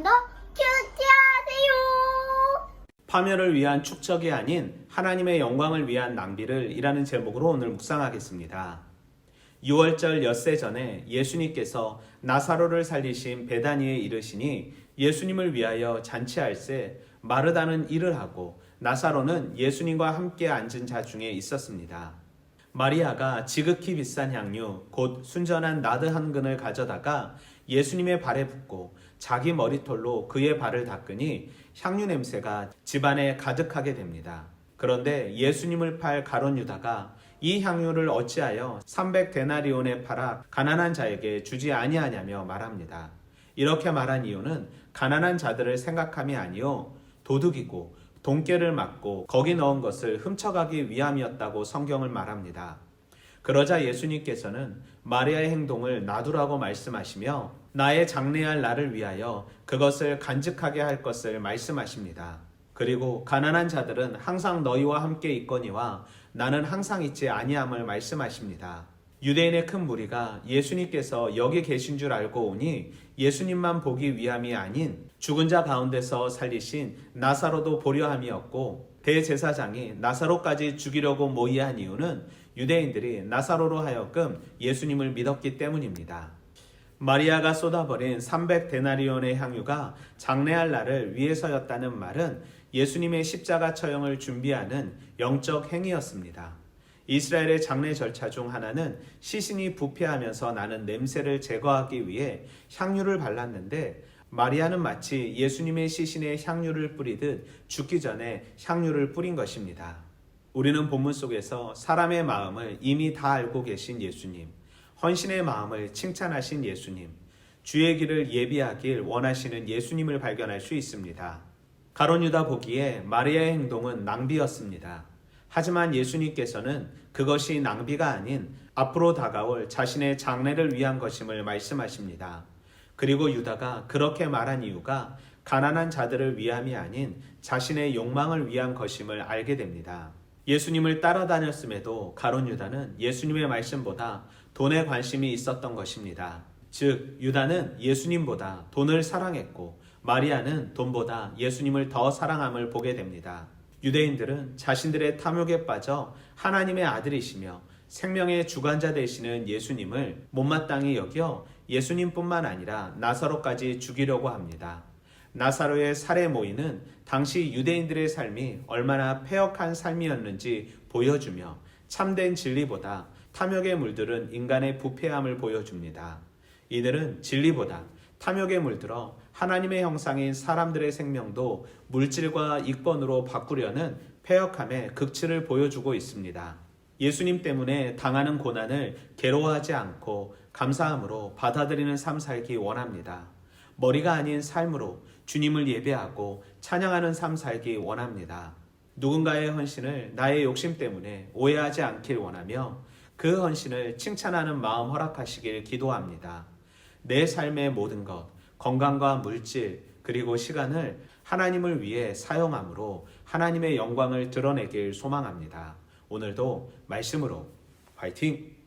좀 더 큐티하세요. 파멸을 위한 축적이 아닌 하나님의 영광을 위한 낭비를 이라는 제목으로 오늘 묵상하겠습니다. 6월절 엿새 전에 예수님께서 나사로를 살리신 베다니에 이르시니 예수님을 위하여 잔치할세 마르다는 일을 하고 나사로는 예수님과 함께 앉은 자 중에 있었습니다. 마리아가 지극히 비싼 향유 곧 순전한 나드 한 근을 가져다가 예수님의 발에 붓고 자기 머리털로 그의 발을 닦으니 향유 냄새가 집안에 가득하게 됩니다. 그런데 예수님을 팔 가론 유다가 이 향유를 어찌하여 300데나리온에 팔아 가난한 자에게 주지 아니하냐며 말합니다. 이렇게 말한 이유는 가난한 자들을 생각함이 아니요 도둑이고 돈깨를 맞고 거기 넣은 것을 훔쳐가기 위함이었다고 성경을 말합니다. 그러자 예수님께서는 마리아의 행동을 놔두라고 말씀하시며 나의 장래할 나를 위하여 그것을 간직하게 할 것을 말씀하십니다. 그리고 가난한 자들은 항상 너희와 함께 있거니와 나는 항상 있지 아니함을 말씀하십니다. 유대인의 큰 무리가 예수님께서 여기 계신 줄 알고 오니 예수님만 보기 위함이 아닌 죽은 자 가운데서 살리신 나사로도 보려 함이었고 대제사장이 나사로까지 죽이려고 모의한 이유는 유대인들이 나사로로 하여금 예수님을 믿었기 때문입니다. 마리아가 쏟아버린 300데나리온의 향유가 장래할 날을 위해서였다는 말은 예수님의 십자가 처형을 준비하는 영적 행위였습니다. 이스라엘의 장례 절차 중 하나는 시신이 부패하면서 나는 냄새를 제거하기 위해 향유를 발랐는데 마리아는 마치 예수님의 시신에 향유를 뿌리듯 죽기 전에 향유를 뿌린 것입니다. 우리는 본문 속에서 사람의 마음을 이미 다 알고 계신 예수님, 헌신의 마음을 칭찬하신 예수님, 주의 길을 예비하길 원하시는 예수님을 발견할 수 있습니다. 가론 유다 보기에 마리아의 행동은 낭비였습니다. 하지만 예수님께서는 그것이 낭비가 아닌 앞으로 다가올 자신의 장래를 위한 것임을 말씀하십니다. 그리고 유다가 그렇게 말한 이유가 가난한 자들을 위함이 아닌 자신의 욕망을 위한 것임을 알게 됩니다. 예수님을 따라다녔음에도 가론 유다는 예수님의 말씀보다 돈에 관심이 있었던 것입니다. 즉, 유다는 예수님보다 돈을 사랑했고 마리아는 돈보다 예수님을 더 사랑함을 보게 됩니다. 유대인들은 자신들의 탐욕에 빠져 하나님의 아들이시며 생명의 주관자 되시는 예수님을 못마땅히 여겨 예수님뿐만 아니라 나사로까지 죽이려고 합니다. 나사로의 살해 모의는 당시 유대인들의 삶이 얼마나 폐역한 삶이었는지 보여주며 참된 진리보다 탐욕에 물들은 인간의 부패함을 보여줍니다. 이들은 진리보다 탐욕에 물들어 하나님의 형상인 사람들의 생명도 물질과 이권으로 바꾸려는 폐역함의 극치를 보여주고 있습니다. 예수님 때문에 당하는 고난을 괴로워하지 않고 감사함으로 받아들이는 삶 살기 원합니다. 머리가 아닌 삶으로 주님을 예배하고 찬양하는 삶 살기 원합니다. 누군가의 헌신을 나의 욕심 때문에 오해하지 않길 원하며 그 헌신을 칭찬하는 마음 허락하시길 기도합니다. 내 삶의 모든 것, 건강과 물질, 그리고 시간을 하나님을 위해 사용함으로 하나님의 영광을 드러내길 소망합니다. 오늘도 말씀으로 화이팅!